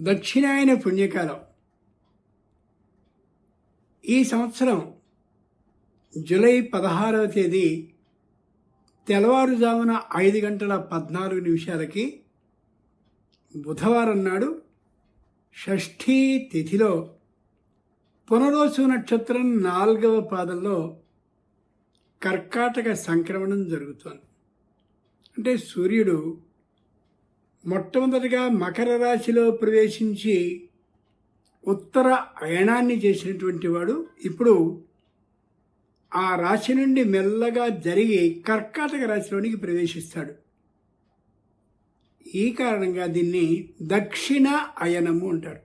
దక్షిణాయన పుణ్యకాలం. ఈ సంవత్సరం జూలై పదహారవ తేదీ తెల్లవారుజామున ఐదు గంటల పద్నాలుగు నిమిషాలకి బుధవారం నాడు షష్ఠీ తిథిలో పునరోసు నక్షత్రం నాలుగవ పాదంలో కర్కాటక సంక్రమణం జరుగుతోంది. అంటే సూర్యుడు మొట్టమొదటిగా మకర రాశిలో ప్రవేశించి ఉత్తర అయనాన్ని చేసినటువంటి వాడు ఇప్పుడు ఆ రాశి నుండి మెల్లగా జరిగి కర్కాటక రాశిలోనికి ప్రవేశిస్తాడు. ఈ కారణంగా దీన్ని దక్షిణ అయనము అంటారు.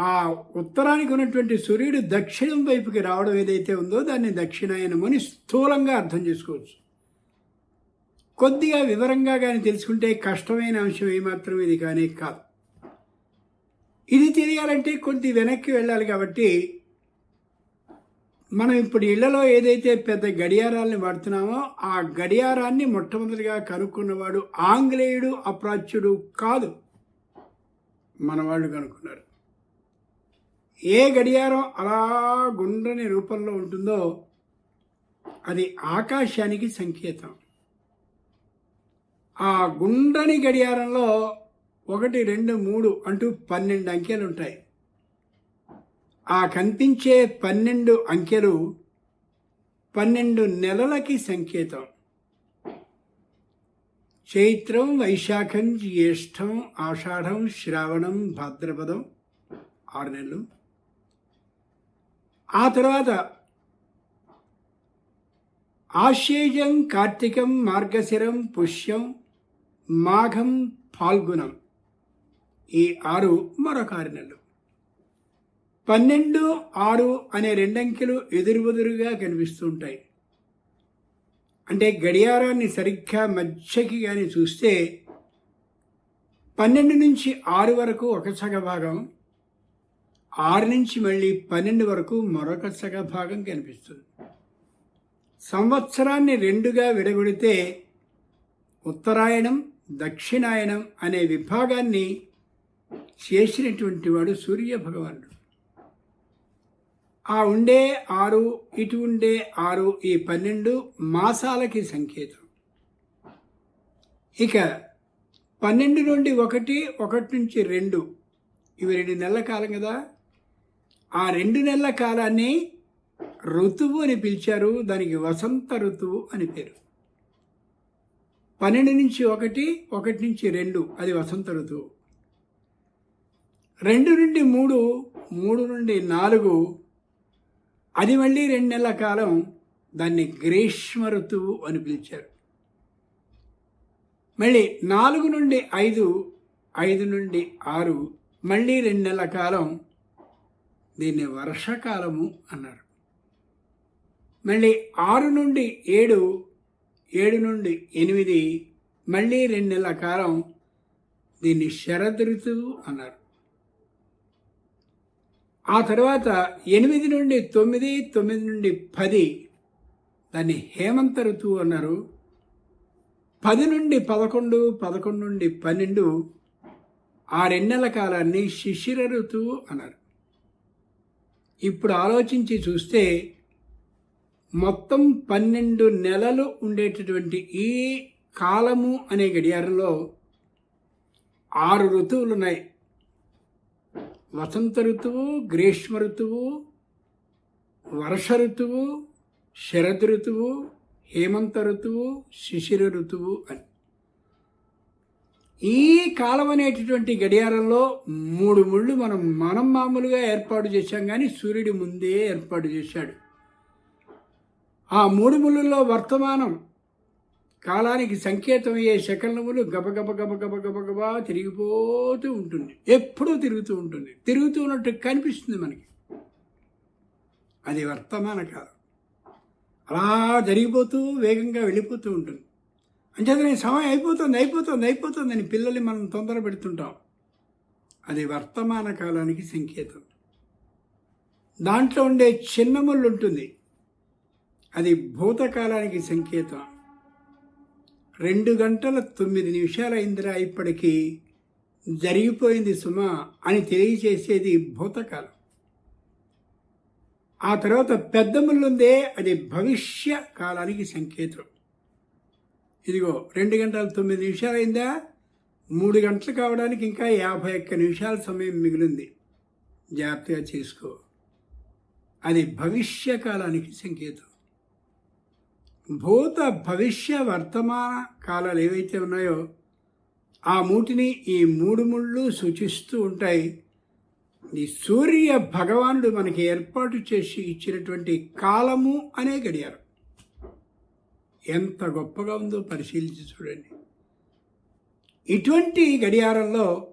ఆ ఉత్తరానికి ఉన్నటువంటి సూర్యుడు దక్షిణం వైపుకి రావడం ఏదైతే ఉందో దాన్ని దక్షిణాయనం అని స్థూలంగా అర్థం చేసుకోవచ్చు. కొద్దిగా వివరంగా కానీ తెలుసుకుంటే కష్టమైన అంశం ఏమాత్రం ఇది కానీ కాదు. ఇది తెలియాలంటే కొద్ది వెనక్కి వెళ్ళాలి కాబట్టి మనం ఇప్పుడు ఇళ్ళలో ఏదైతే పెద్ద గడియారాలని వాడుతున్నామో ఆ గడియారాన్ని మొట్టమొదటిగా కనుక్కున్నవాడు ఆంగ్లేయుడు అప్రాచ్యుడు కాదు. మన వాళ్ళు కనుక్కున్నారు. ఏ గడియారం అలా గుండ్రని రూపంలో ఉంటుందో అది ఆకాశానికి సంకేతం. ఆ గుండ్రని గడియారంలో ఒకటి రెండు మూడు అంటూ పన్నెండు అంకెలు ఉంటాయి. ఆ కనిపించే పన్నెండు అంకెలు పన్నెండు నెలలకి సంకేతం. చైత్రం వైశాఖం జ్యేష్టం ఆషాఢం శ్రావణం భాద్రపదం ఆరు నెలలు. ఆ తర్వాత ఆశ్చేయం కార్తీకం మార్గశిరం పుష్యం మాఘం ఫాల్గుణం. ఈ ఆరు మరొక ఆరు నెలలు పన్నెండు ఆరు అనే రెండంకెలు ఎదురుబెదురుగా కనిపిస్తుంటాయి. అంటే గడియారాన్ని సరిగ్గా మధ్యకి కానీ చూస్తే పన్నెండు నుంచి ఆరు వరకు ఒక సగ భాగం ఆరు నుంచి మళ్ళీ పన్నెండు వరకు మరొక సగ భాగం కనిపిస్తుంది. సంవత్సరాన్ని రెండుగా విడగొడితే ఉత్తరాయణం దక్షిణాయనం అనే విభాగాన్ని చేసినటువంటి వాడు సూర్య భగవానుడు. ఆ ఉండే ఆరు ఇటు ఉండే ఆరు ఈ పన్నెండు మాసాలకి సంకేతం. ఇక పన్నెండు నుండి ఒకటి ఒకటి నుంచి రెండు ఇవి రెండు నెలల కాలం కదా. ఆ రెండు నెలల కాలాన్ని ఋతువు అని పిలిచారు దానికి వసంత ఋతువు అని పేరు. పన్నెండు నుంచి ఒకటి ఒకటి నుంచి రెండు అది వసంత ఋతువు. రెండు నుండి మూడు మూడు నుండి నాలుగు అది మళ్ళీ రెండు నెలల కాలం దాన్ని గ్రీష్మ ఋతువు అని పిలిచారు. మళ్ళీ నాలుగు నుండి ఐదు ఐదు నుండి ఆరు మళ్ళీ రెండు నెలల కాలం దీన్ని వర్షాకాలము అన్నారు. మళ్ళీ ఆరు నుండి ఏడు ఏడు నుండి ఎనిమిది మళ్ళీ రెండు నెలల కాలం దీన్ని శరద్ ఋతువు అన్నారు. ఆ తర్వాత ఎనిమిది నుండి తొమ్మిది తొమ్మిది నుండి పది దాన్ని హేమంత ఋతువు అన్నారు. పది నుండి పదకొండు పదకొండు నుండి పన్నెండు ఆ రెండెల కాలాన్ని శిశిర ఋతువు అన్నారు. ఇప్పుడు ఆలోచించి చూస్తే మొత్తం పన్నెండు నెలలు ఉండేటటువంటి ఈ కాలము అనే గడియారంలో ఆరు ఋతువులు ఉన్నాయి వసంత ఋతువు గ్రీష్మ ఋతువు వర్ష ఋతువు శరద్ ఋతువు హేమంత ఋతువు శిశిర ఋతువు అని. ఈ కాలం అనేటటువంటి గడియారంలో మూడు ముళ్ళు మనం మనం మామూలుగా ఏర్పాటు చేశాం కానీ సూర్యుడి ముందే ఏర్పాటు చేశాడు. ఆ మూడు ముళ్ళుల్లో వర్తమానం కాలానికి సంకేతమయ్యే శకలములు గబగబ గబ గబ తిరిగిపోతూ ఉంటుంది. ఎప్పుడూ తిరుగుతూ ఉంటుంది. తిరుగుతూ ఉన్నట్టు కనిపిస్తుంది మనకి. అది వర్తమాన కాలం అలా జరిగిపోతూ వేగంగా వెళ్ళిపోతూ ఉంటుంది. అంచేతనే సమయం అయిపోతుంది అయిపోతుంది అయిపోతుంది అని పిల్లల్ని మనం తొందర పెడుతుంటాం. అది వర్తమాన కాలానికి సంకేతం. దాంట్లో ఉండే చిన్నముళ్ళు ఉంటుంది. అది భూతకాలానికి సంకేతం. రెండు గంటల తొమ్మిది నిమిషాల ఇందిరా ఇప్పటికీ జరిగిపోయింది సుమా అని తెలియచేసేది భూతకాలం. ఆ తర్వాత పెద్ద ముళ్ళుందే అది భవిష్య కాలానికి సంకేతం. ఇదిగో రెండు గంటల తొమ్మిది నిమిషాలు అయిందా? మూడు గంటలు కావడానికి ఇంకా యాభై ఒక్క నిమిషాల సమయం మిగిలింది. జాగ్రత్తగా చేసుకో. అది భవిష్య కాలానికి సంకేతం. భూత భవిష్య వర్తమాన కాలాలు ఏవైతే ఉన్నాయో ఆ మూటిని ఈ మూడు ముళ్ళు సూచిస్తూ ఉంటాయి. ఈ సూర్య భగవానుడు మనకి ఏర్పాటు చేసి ఇచ్చినటువంటి కాలము అనే గడియారం. ఎంత గొప్పగా ఉందో పరిశీలించి చూడండి. ఇటువంటి గడియారంలో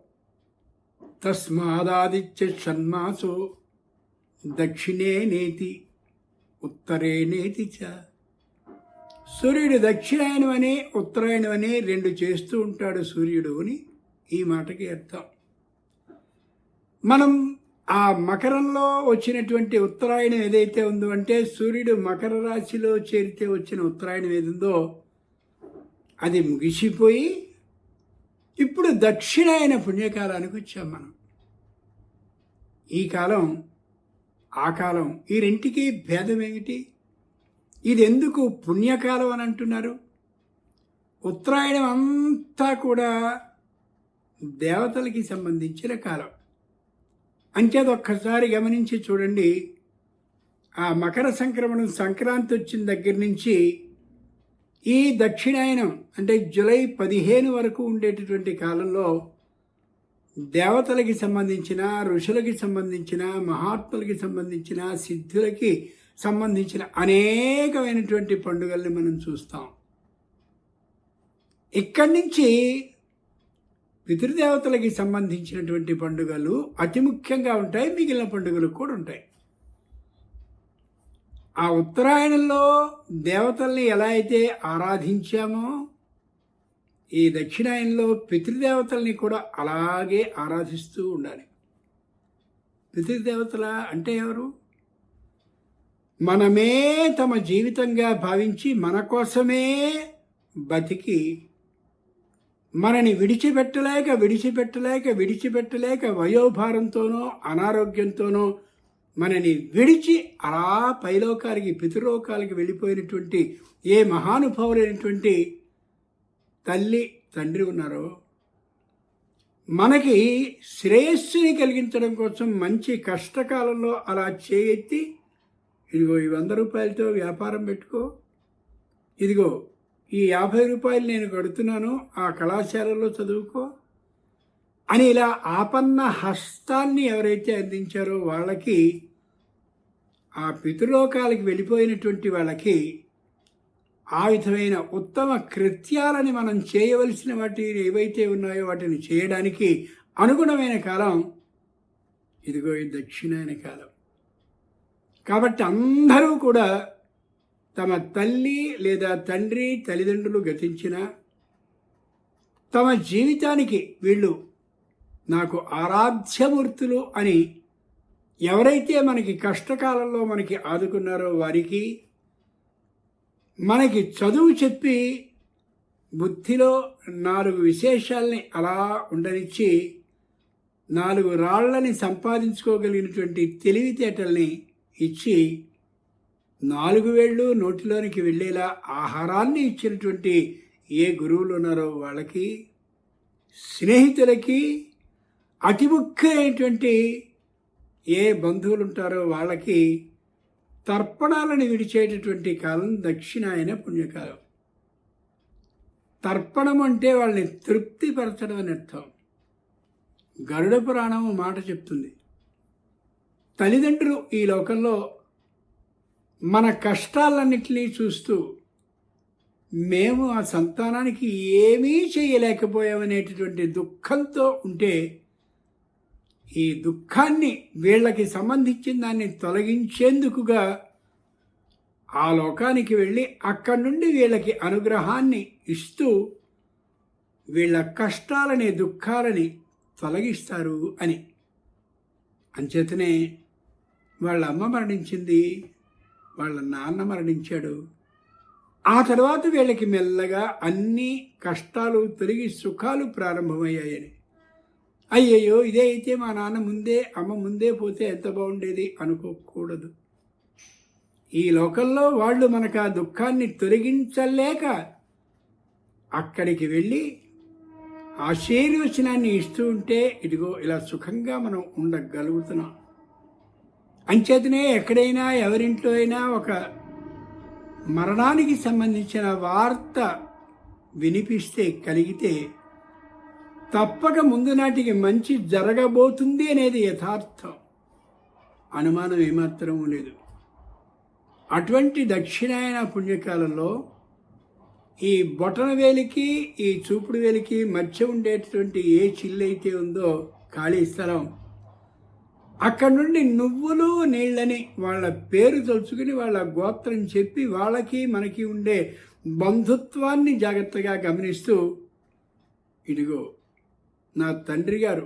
తస్మాదాదిత్య షణ్మాసో దక్షిణే నేతి ఉత్తరే నేతి చ. సూర్యుడు దక్షిణాయనమని ఉత్తరాయణమని రెండు చేస్తూ ఉంటాడు సూర్యుడు అని ఈ మాటకి అర్థం. మనం ఆ మకరంలో వచ్చినటువంటి ఉత్తరాయణం ఏదైతే ఉందో అంటే సూర్యుడు మకర రాశిలో చేరితే వచ్చిన ఉత్తరాయణం ఏదుందో అది ముగిసిపోయి ఇప్పుడు దక్షిణాయన పుణ్యకాలానికి వచ్చాం మనం. ఈ కాలం ఆ కాలం ఈ రెంటికి భేదం ఏమిటి? ఇది ఎందుకు పుణ్యకాలం అని అంటున్నారు? ఉత్తరాయణం అంతా కూడా దేవతలకి సంబంధించిన కాలం. అంచేది ఒక్కసారి గమనించి చూడండి. ఆ మకర సంక్రమణం సంక్రాంతి వచ్చిన దగ్గర నుంచి ఈ దక్షిణాయనం అంటే జూలై పదిహేను వరకు ఉండేటటువంటి కాలంలో దేవతలకి సంబంధించిన ఋషులకి సంబంధించిన మహాత్ములకి సంబంధించిన సిద్ధులకి సంబంధించిన అనేకమైనటువంటి పండుగల్ని మనం చూస్తాం. ఇక్కడి నుంచి పితృదేవతలకి సంబంధించినటువంటి పండుగలు అతి ముఖ్యంగా ఉంటాయి మిగిలిన పండుగలు కూడా ఉంటాయి. ఆ ఉత్తరాయణంలో దేవతల్ని ఎలా అయితే ఆరాధించామో ఈ దక్షిణాయనంలో పితృదేవతల్ని కూడా అలాగే ఆరాధిస్తూ ఉండాలి. పితృదేవతల అంటే ఎవరు? మనమే తమ జీవితంగా భావించి మన కోసమే బతికి మనని విడిచిపెట్టలేక విడిచిపెట్టలేక విడిచిపెట్టలేక వయోభారంతోనో అనారోగ్యంతోనో మనని విడిచి అలా పైలోకాలకి పితృలోకాలకి వెళ్ళిపోయినటువంటి ఏ మహానుభావులైనటువంటి తల్లి తండ్రి ఉన్నారో మనకి శ్రేయస్సుని కలిగించడం కోసం మంచి కష్టకాలంలో అలా చేయెత్తి ఇదిగో ఈ వంద రూపాయలతో వ్యాపారం పెట్టుకో. ఇదిగో ఈ యాభై రూపాయలు నేను కడుతున్నాను ఆ కళాశాలలో చదువుకో అని ఇలా ఆపన్న హస్తాన్ని ఎవరైతే అందించారో వాళ్ళకి ఆ పితృలోకాలకి వెళ్ళిపోయినటువంటి వాళ్ళకి ఆ విధమైన ఉత్తమ కృత్యాలని మనం చేయవలసిన వాటి ఏవైతే ఉన్నాయో వాటిని చేయడానికి అనుగుణమైన కాలం ఇదిగో ఈ దక్షిణాయన కాలం. కాబట్టి అందరూ కూడా తమ తల్లి లేదా తండ్రి తల్లిదండ్రులు గతించిన తమ జీవితానికి వీళ్ళు నాకు ఆరాధ్యమూర్తులు అని ఎవరైతే మనకి కష్టకాలంలో మనకి ఆదుకున్నారో వారికి మనకి చదువు చెప్పి బుద్ధిలో నాలుగు విశేషాల్ని అలా ఉండనిచ్చి నాలుగు రాళ్ళని సంపాదించుకోగలిగినటువంటి తెలివితేటల్ని ఇచ్చి నాలుగు వేళ్ళు నోటిలోనికి వెళ్ళేలా ఆహారాన్ని ఇచ్చినటువంటి ఏ గురువులు ఉన్నారో వాళ్ళకి స్నేహితులకి అతి ముఖ్యమైనటువంటి ఏ బంధువులు ఉంటారో వాళ్ళకి తర్పణాలను విడిచేటటువంటి కాలం దక్షిణాయన పుణ్యకాలం. తర్పణం అంటే వాళ్ళని తృప్తిపరచడం అని అర్థం. గరుడ పురాణం మాట చెప్తుంది. తల్లిదండ్రులు ఈ లోకంలో మన కష్టాలన్నింటినీ చూస్తూ మేము ఆ సంతానానికి ఏమీ చేయలేకపోయామనేటటువంటి దుఃఖంతో ఉంటే ఈ దుఃఖాన్ని వీళ్ళకి సంబంధించిన దాన్ని తొలగించేందుకుగా ఆ లోకానికి వెళ్ళి అక్కడి నుండి వీళ్ళకి అనుగ్రహాన్ని ఇస్తూ వీళ్ళ కష్టాలని దుఃఖాలని తొలగిస్తారు అని. అంచేతనే వాళ్ళ అమ్మ మరణించింది వాళ్ళ నాన్న మరణించాడు. ఆ తర్వాత వీళ్ళకి మెల్లగా అన్ని కష్టాలు తిరిగి సుఖాలు ప్రారంభమయ్యాయని. అయ్యయ్యో ఇదే అయితే మా నాన్న ముందే అమ్మ ముందే పోతే ఎంత బాగుండేది అనుకోకూడదు. ఈ లోకంలో వాళ్ళు మనకు ఆ దుఃఖాన్ని తొలగించలేక అక్కడికి వెళ్ళి ఆశీర్వచనాన్ని ఇస్తూ ఉంటే ఇదిగో ఇలా సుఖంగా మనం ఉండగలుగుతున్నాం. అంచేతనే ఎక్కడైనా ఎవరింట్లో అయినా ఒక మరణానికి సంబంధించిన వార్త వినిపిస్తే కలిగితే తప్పక ముందు నాటికి మంచి జరగబోతుంది అనేది యథార్థం. అనుమానం ఏమాత్రం లేదు. అటువంటి దక్షిణాయన పుణ్యకాలంలో ఈ బొటన వేలికి ఈ చూపుడు వేలికి మధ్య ఉండేటటువంటి ఏ చిల్లైతే ఉందో ఖాళీ స్థలం అక్కడ నుండి నువ్వులు నీళ్ళని వాళ్ళ పేరు తలుచుకుని వాళ్ళ గోత్రం చెప్పి వాళ్ళకి మనకి ఉండే బంధుత్వాన్ని జాగ్రత్తగా గమనిస్తూ ఇదిగో నా తండ్రి గారు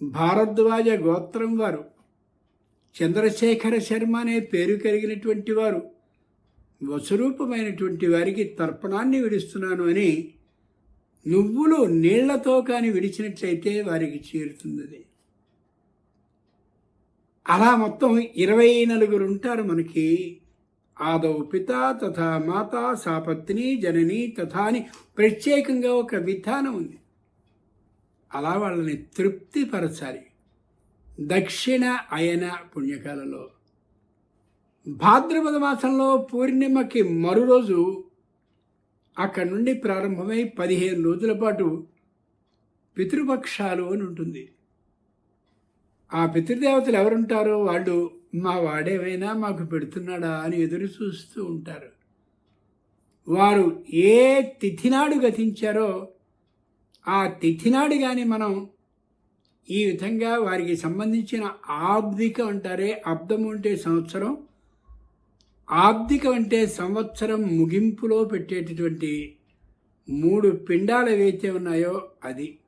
భారద్వాజ గోత్రం వారు చంద్రశేఖర శర్మ అనే పేరు కలిగినటువంటి వారు వసురూపమైనటువంటి వారికి తర్పణాన్ని విడుస్తున్నాను అని నువ్వులు నీళ్ళతో కాని విడిచినట్లయితే వారికి చేరుతుంది అలా మొత్తం ఇరవై నలుగురు ఉంటారు మనకి. ఆదౌ పిత తథా మాత సాపత్ని జనని తథా అని ప్రత్యేకంగా ఒక విధానం ఉంది. అలా వాళ్ళని తృప్తిపరచాలి. దక్షిణ అయన పుణ్యకాలలో. భాద్రపద మాసంలో పూర్ణిమకి మరు రోజు అక్కడి నుండి ప్రారంభమై పదిహేను రోజుల పాటు పితృపక్షాలు అని ఉంటుంది. ఆ పితృదేవతలు ఎవరుంటారో వాళ్ళు మా వాడేమైనా మాకు పెడుతున్నాడా? అని ఎదురు చూస్తూ ఉంటారు. వారు ఏ తిథినాడు గతించారో ఆ తిథినాడు కానీ మనం ఈ విధంగా వారికి సంబంధించిన ఆబ్దికం అంటారే అబ్దము అంటే సంవత్సరం. ఆబ్దికం అంటే సంవత్సరం ముగింపులో పెట్టేటటువంటి మూడు పిండాలు ఏవైతే ఉన్నాయో అది.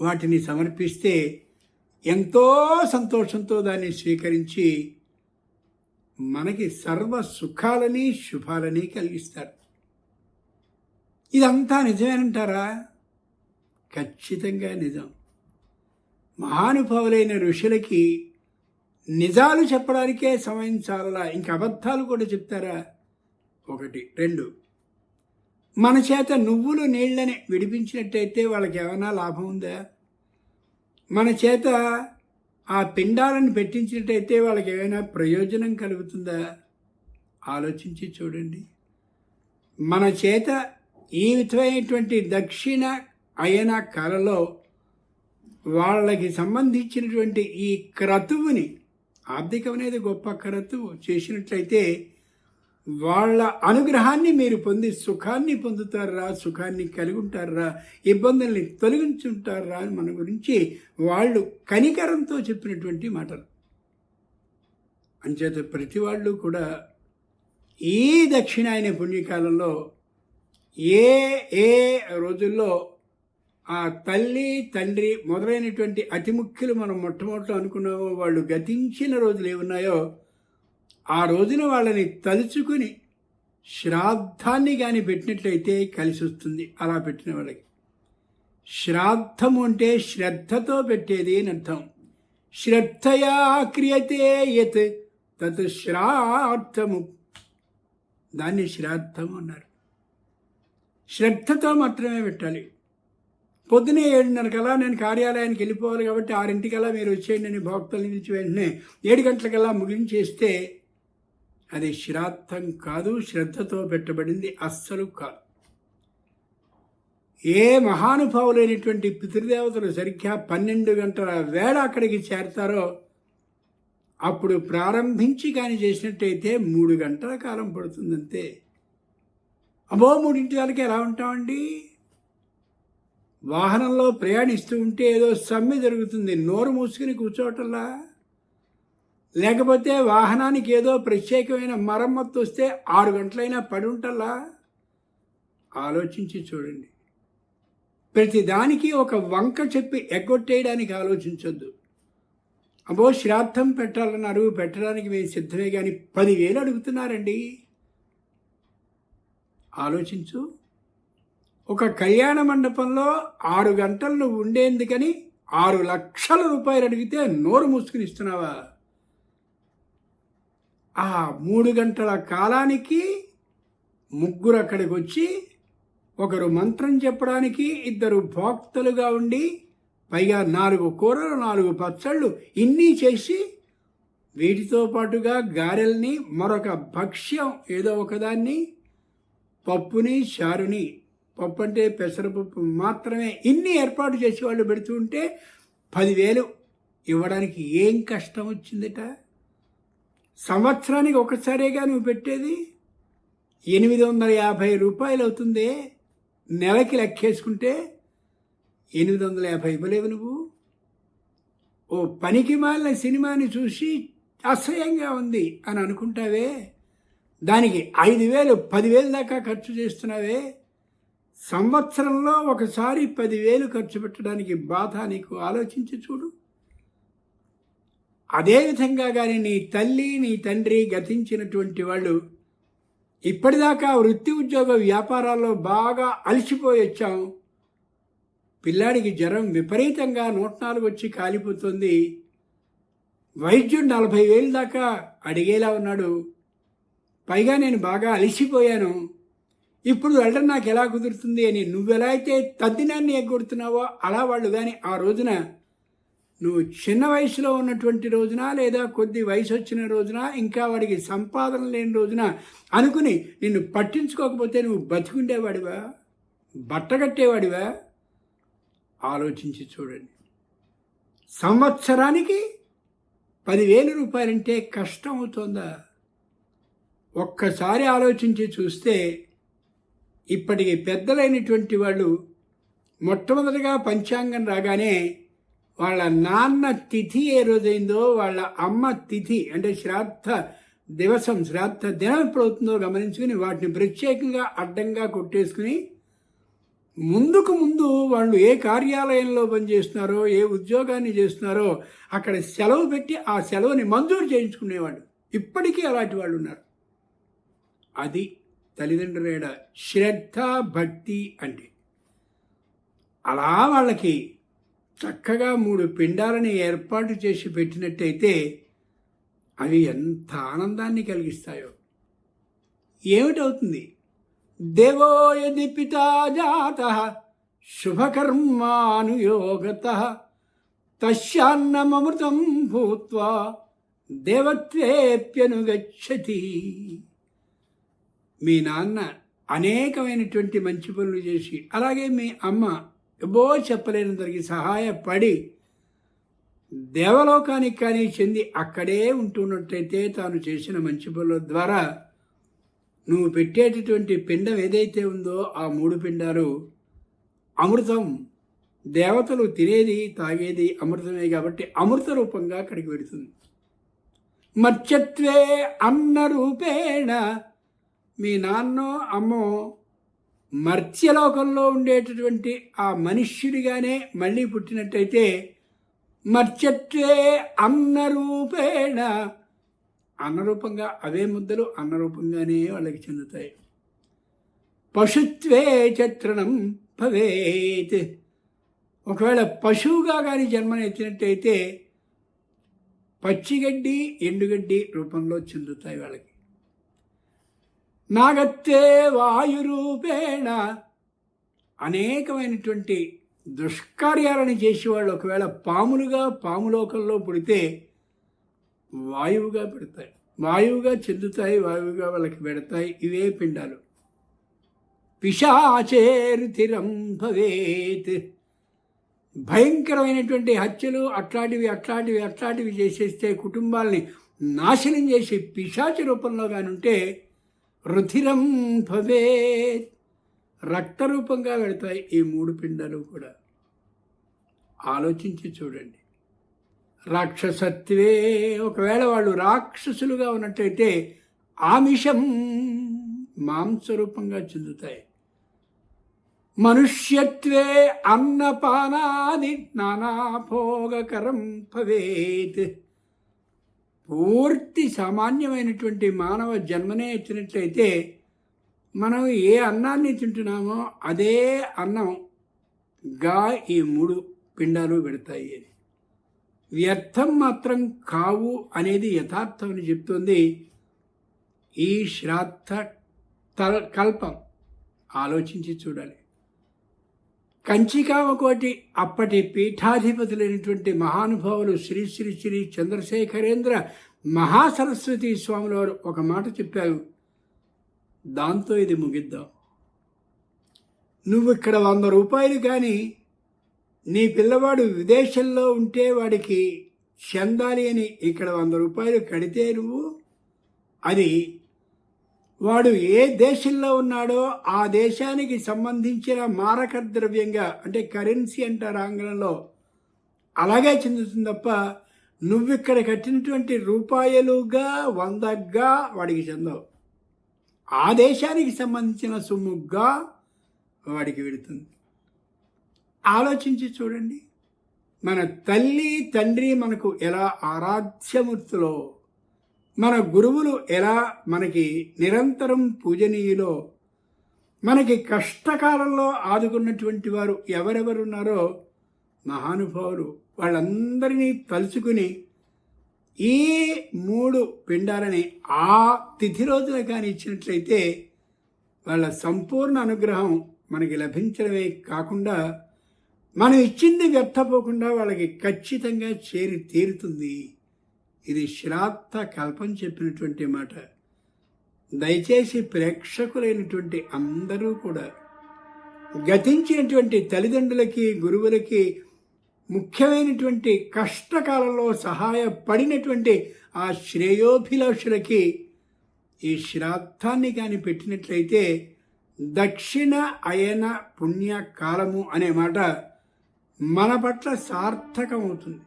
వాటిని సమర్పిస్తే ఎంతో సంతోషంతో దాన్ని స్వీకరించి మనకి సర్వ సుఖాలని శుభాలని కలిగిస్తారు ఇదంతా నిజమేనంటారా? ఖచ్చితంగా నిజం. మహానుభావులైన ఋషులకి నిజాలు చెప్పడానికే సమయం చాలలా. ఇంక అబద్ధాలు కూడా చెప్తారా? ఒకటి. రెండు. మన చేత నువ్వులు నీళ్ళని విడిపించినట్టయితే వాళ్ళకి ఏమైనా లాభం ఉందా? మన చేత ఆ పిండాలను పెట్టించినట్టయితే వాళ్ళకి ఏమైనా ప్రయోజనం కలుగుతుందా? ఆలోచించి చూడండి. మన చేత ఈ విధమైనటువంటి దక్షిణ అయన కళలో వాళ్ళకి సంబంధించినటువంటి ఈ క్రతువుని ఆర్థికం అనేది గొప్ప క్రతువు చేసినట్లయితే వాళ్ళ అనుగ్రహాన్ని మీరు పొంది సుఖాన్ని పొందుతారా? సుఖాన్ని కలిగి ఉంటారా ఇబ్బందుల్ని తొలగించుంటారా? అని మన గురించి వాళ్ళు కనికరంతో చెప్పినటువంటి మాటలు. అంచేత ప్రతి వాళ్ళు కూడా ఈ దక్షిణాయన పుణ్యకాలంలో ఏ ఏ రోజుల్లో ఆ తల్లి తండ్రి మొదలైనటువంటి అతి ముఖ్యులు మనం మొట్టమొదటి అనుకున్నామో వాళ్ళు గతించిన రోజులు ఏమున్నాయో ఆ రోజున వాళ్ళని తలుచుకుని శ్రాద్ధాన్ని కానీ పెట్టినట్లయితే కలిసి వస్తుంది. అలా పెట్టిన వాళ్ళకి. శ్రాద్ధము అంటే శ్రద్ధతో పెట్టేది అని అర్థం. శ్రద్ధయా క్రియతే యత్ తత్ శ్రాద్ధము. దాన్ని శ్రాద్ధము అన్నారు. శ్రద్ధతో మాత్రమే పెట్టాలి. పొద్దునే ఏడున్నర కల్లా నేను కార్యాలయానికి వెళ్ళిపోవాలి కాబట్టి ఆరింటికల్లా మీరు వచ్చేయండి అని భక్తులు నిలిచి వెంటనే ఏడు గంటలకల్లా ముగించేస్తే అది శ్రాద్ధం కాదు శ్రద్ధతో పెట్టబడింది అస్సలు కాదు. ఏ మహానుభావులైనటువంటి పితృదేవతలు సరిగ్గా పన్నెండు గంటల వేళ అక్కడికి చేరతారో అప్పుడు ప్రారంభించి కానీ చేసినట్టయితే మూడు గంటల కాలం పడుతుందంతే. అబో మూడింటి దానికి ఎలా ఉంటామండి? వాహనంలో ప్రయాణిస్తూ ఉంటే ఏదో సమ్మె జరుగుతుంది నోరు మూసుకుని కూర్చోవటంలా? లేకపోతే వాహనానికి ఏదో ప్రత్యేకమైన మరమ్మత్తు వస్తే ఆరు గంటలైనా పడి ఉంటల్లా? ఆలోచించి చూడండి. ప్రతిదానికి ఒక వంక చెప్పి ఎగ్గొట్టేయడానికి ఆలోచించొద్దు. అబ్బో శ్రాద్ధం పెట్టాలన్నారు పెట్టడానికి మేము సిద్ధమే కానీ పదివేలు అడుగుతున్నారండి. ఆలోచించు. ఒక కళ్యాణ మండపంలో ఆరు గంటలు ఉండేందుకని ఆరు లక్షల రూపాయలు అడిగితే నోరు మూసుకుని ఇస్తున్నావా? ఆ మూడు గంటల కాలానికి ముగ్గురు అక్కడికి వచ్చి ఒకరు మంత్రం చెప్పడానికి ఇద్దరు భోక్తలుగా ఉండి పైగా నాలుగు కూరలు నాలుగు పచ్చళ్ళు ఇన్ని చేసి వీటితో పాటుగా గారెల్ని మరొక భక్ష్యం ఏదో ఒకదాన్ని పప్పుని చారుని పప్పు అంటే పెసరపప్పు మాత్రమే ఇన్ని ఏర్పాటు చేసి వాళ్ళు పెడుతూ ఉంటే పదివేలు ఇవ్వడానికి ఏం కష్టం వచ్చిందిట? సంవత్సరానికి ఒకసారిగా నువ్వు పెట్టేది ఎనిమిది వందల యాభై రూపాయలు అవుతుంది? నెలకి లెక్కేసుకుంటే ఎనిమిది వందల యాభై ఇవ్వలేవు నువ్వు. ఓ పనికి మాలిన సినిమాని చూసి అసహ్యంగా ఉంది అని అనుకుంటావే? దానికి ఐదు వేలు పదివేలు దాకా ఖర్చు చేస్తున్నావే? సంవత్సరంలో ఒకసారి పదివేలు ఖర్చు పెట్టడానికి బాధ నీకు ఆలోచించి చూడు. అదేవిధంగా కానీ నీ తల్లి నీ తండ్రి గతించినటువంటి వాళ్ళు ఇప్పటిదాకా వృత్తి ఉద్యోగ వ్యాపారాల్లో బాగా అలసిపోయి వచ్చాం పిల్లాడికి జ్వరం విపరీతంగా నూట నాలుగు వచ్చి కాలిపోతుంది. వైద్యుడు నలభై వేలు దాకా అడిగేలా ఉన్నాడు. పైగా నేను బాగా అలసిపోయాను. ఇప్పుడు వెళ్ళడం నాకు ఎలా కుదురుతుంది అని నువ్వెలా అయితే తద్దినాన్ని ఎగ్గొడుతున్నావో అలా వాళ్ళు కానీ ఆ రోజున నువ్వు చిన్న వయసులో ఉన్నటువంటి రోజున లేదా కొద్ది వయసు వచ్చిన రోజున ఇంకా వాడికి సంపాదన లేని రోజున అనుకుని నిన్ను పట్టించుకోకపోతే నువ్వు బతికుండేవాడివా? బట్టగట్టేవాడివా? ఆలోచించి చూడండి. సంవత్సరానికి పదివేల రూపాయలంటే కష్టం అవుతుందా ఒక్కసారి ఆలోచించి చూస్తే ఇప్పటికి పెద్దలైనటువంటి వాళ్ళు మొట్టమొదటిగా పంచాంగం రాగానే వాళ్ళ నాన్న తిథి ఏ రోజైందో వాళ్ళ అమ్మ తిథి అంటే శ్రాద్ధ దివసం శ్రాద్ధ దినం ఎప్పుడవుతుందో గమనించుకుని వాటిని ప్రత్యేకంగా అడ్డంగా కొట్టేసుకుని ముందుకు ముందు వాళ్ళు ఏ కార్యాలయంలో పనిచేస్తున్నారో ఏ ఉద్యోగాన్ని చేస్తున్నారో అక్కడ సెలవు పెట్టి ఆ సెలవుని మంజూరు చేయించుకునేవాడు ఇప్పటికీ అలాంటి వాళ్ళు ఉన్నారు. అది తల్లిదండ్రుల శ్రద్ధ భక్తి అంటే. అలా వాళ్ళకి చక్కగా మూడు పిండాలని ఏర్పాటు చేసి పెట్టినట్టయితే అవి ఎంత ఆనందాన్ని కలిగిస్తాయో. ఏమిటవుతుంది? దేవో యది పితా జాత శుభకర్మానుయోగత తస్యాన్నమృతం భూత్వా దేవత్వేప్యనుగచ్చతి మీ నాన్న అనేకమైనటువంటి మంచి పనులు చేసి అలాగే మీ అమ్మ ఎబో చెప్పలేనంతరికి సహాయపడి దేవలోకానికి కానీ చెంది అక్కడే ఉంటున్నట్టయితే తాను చేసిన మంచి పనుల ద్వారా నువ్వు పెట్టేటటువంటి పిండం ఏదైతే ఉందో ఆ మూడు పిండాలు అమృతం దేవతలు తినేది తాగేది అమృతమే కాబట్టి అమృత రూపంగా అక్కడికి పెడుతుంది మర్చత్వే అన్న రూపేణ మీ నాన్నో అమ్మో మర్త్యలోకంలో ఉండేటటువంటి ఆ మనుష్యుడిగానే మళ్ళీ పుట్టినట్టయితే మర్చట్టే అన్నరూపేణ. అన్నరూపంగా అవే ముద్దలు అన్నరూపంగానే వాళ్ళకి చెందుతాయి. పశుత్వే చత్రణం భవేత్. ఒకవేళ పశువుగా కానీ జన్మనెత్తినట్టయితే పచ్చిగడ్డి ఎండుగడ్డి రూపంలో చెందుతాయి వాళ్ళకి. నాగత్తే వాయురూపేణ. అనేకమైనటువంటి దుష్కార్యాలను చేసేవాళ్ళు ఒకవేళ పాములుగా పాములోకంలో పుడితే వాయువుగా పెడతాయి. వాయువుగా చెందుతాయి వాయువుగా వాళ్ళకి పెడతాయి. ఇవే పిండాలు. పిశాచేరుతిరం భవేత్. భయంకరమైనటువంటి హత్యలు అట్లాంటివి అట్లాంటివి అట్లాంటివి చేసేస్తే కుటుంబాల్ని నాశనం చేసి పిశాచి రూపంలో కానుంటే ఉంటే రుధిరం భవేత్. రక్తరూపంగా వెళతాయి ఈ మూడు పిండాలు కూడా. ఆలోచించి చూడండి. రాక్షసత్వే ఒకవేళ వాళ్ళు రాక్షసులుగా ఉన్నట్టయితే ఆమిషం మాంసరూపంగా చెందుతాయి. మనుష్యత్వే అన్నపానాది నానాభోగకరం భవేత్. పూర్తి సామాన్యమైనటువంటి మానవ జన్మనే ఇచ్చినట్లయితే మనం ఏ అన్నాన్ని తింటున్నామో అదే అన్నం గా ఈ మూడు పిండాలు పెడతాయి అని. వ్యర్థం మాత్రం కావు అనేది యథార్థం అని చెప్తుంది ఈ శ్రాద్ధ తల్ కల్పం. ఆలోచించి చూడాలి. కంచికామకోటి అప్పటి పీఠాధిపతులైనటువంటి మహానుభావులు శ్రీ శ్రీ శ్రీ చంద్రశేఖరేంద్ర మహాసరస్వతి స్వాముల వారు ఒక మాట చెప్పారు. దాంతో ఇది ముగిద్దాం. నువ్వు ఇక్కడ వంద రూపాయలు కానీ నీ పిల్లవాడు విదేశంలో ఉంటే వాడికి చెందాలి అని ఇక్కడ వంద రూపాయలు కడితే నువ్వు అది వాడు ఏ దేశంలో ఉన్నాడో ఆ దేశానికి సంబంధించిన మారక ద్రవ్యంగా అంటే కరెన్సీ అంటారు ఆంగ్లంలో అలాగే చెందుతుంది తప్ప నువ్వు ఇక్కడ కట్టినటువంటి రూపాయలుగా వందగ్గా వాడికి చెందవు. ఆ దేశానికి సంబంధించిన సొమ్ముగా వాడికి వెళుతుంది. ఆలోచించి చూడండి. మన తల్లి తండ్రి మనకు ఎలా ఆరాధ్యమూర్తులో మన గురువులు ఎలా మనకి నిరంతరం పూజనీయులో మనకి కష్టకాలంలో ఆదుకున్నటువంటి వారు ఎవరెవరున్నారో మహానుభావులు వాళ్ళందరినీ తలుచుకుని ఈ మూడు పిండాలని ఆ తిథి రోజున కానీ ఇచ్చినట్లయితే వాళ్ళ సంపూర్ణ అనుగ్రహం మనకి లభించడమే కాకుండా మనం ఇచ్చింది వ్యర్థపోకుండా వాళ్ళకి ఖచ్చితంగా చేరి తీరుతుంది. ఇది శ్రాద్ధ కల్పం చెప్పినటువంటి మాట. దయచేసి ప్రేక్షకులైనటువంటి అందరూ కూడా గతించినటువంటి తల్లిదండ్రులకి గురువులకి ముఖ్యమైనటువంటి కష్టకాలంలో సహాయపడినటువంటి ఆ శ్రేయోభిలాషులకి ఈ శ్రాద్ధాన్ని కానీ పెట్టినట్లయితే దక్షిణ అయన పుణ్య కాలము అనే మాట మన పట్ల సార్థకమవుతుంది.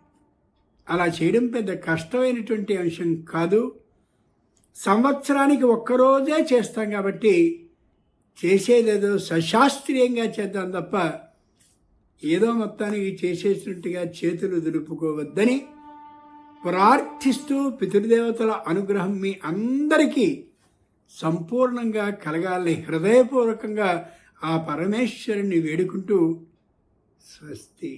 అలా చేయడం పెద్ద కష్టమైనటువంటి అంశం కాదు. సంవత్సరానికి ఒక్కరోజే చేస్తాం కాబట్టి చేసేదేదో సశాస్త్రీయంగా చేద్దాం తప్ప ఏదో మొత్తానికి చేసేసినట్టుగా చేతులు దులుపుకోవద్దని ప్రార్థిస్తూ పితృదేవతల అనుగ్రహం మీ అందరికీ సంపూర్ణంగా కలగాలని హృదయపూర్వకంగా ఆ పరమేశ్వరుని వేడుకుంటూ స్వస్తి.